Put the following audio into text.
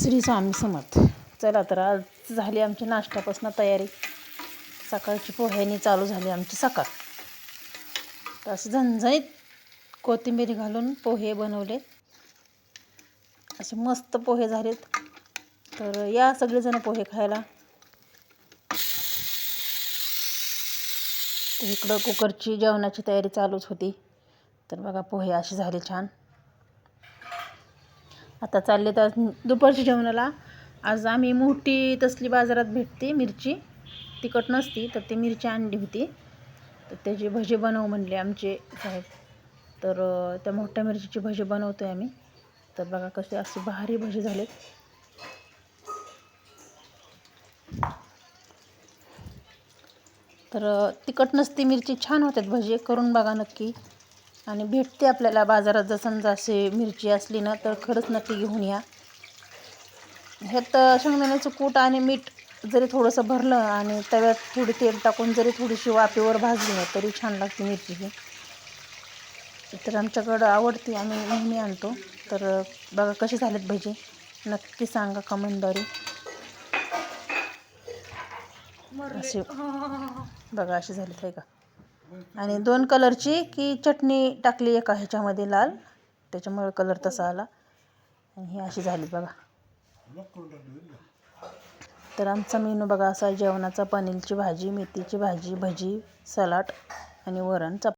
श्री स्वामी समर्थ. चला तर आज झाली आमची नाश्त्यापासून तयारी. सकाळची पोह्यानी चालू झाली आमची सकाळ. तर असं झणझणीत कोथिंबीर घालून पोहे बनवले. असे मस्त पोहे झालेत. तर या सगळेजण पोहे खायला. इकडं कुकरची जेवणाची तयारी चालूच होती. तर बघा पोहे असे झाले छान. आता चालले तर दुपारच्या जेवणाला. आज आम्ही मोठी तसली बाजारात भेटते मिरची. तिखट नसती तर ती मिरची आणली होती. तर त्याची भजे बनव म्हणले आमचे साहेब. तर त्या मोठ्या मिरचीची भजे बनवतो आहे आम्ही. तर बघा कसे असे भारी भजे झालेत. तर तिखट नसती मिरची छान होतात भजे. करून बघा नक्की. आणि भेटते आपल्याला बाजारात. जर समजा असे मिरची असली ना तर खरंच नक्की घेऊन या. ह्यात शेंगदाण्याचं कूट आणि मीठ जरी थोडंसं भरलं आणि तव्यात थोडी तेल टाकून जरी थोडीशी वाफेवर भाजली ना तरी छान लागते मिरची ही. तर आमच्याकडं आवडते आम्ही नेहमी आणतो. तर बघा कसे झालेत भजी. नक्की सांगा कमेंटद्वारे. असे बघा असे झालेत आहे का? आणि दोन कलरची की चटणी टाकली एका ह्याच्यामध्ये लाल. त्याच्यामुळे कलर तसा आला. आणि ही अशी झाली बघा. तर आमचा मेनू बघा असा जेवणाचा पनीरची भाजी मेथीची भाजी भजी सलाड आणि वरण. चप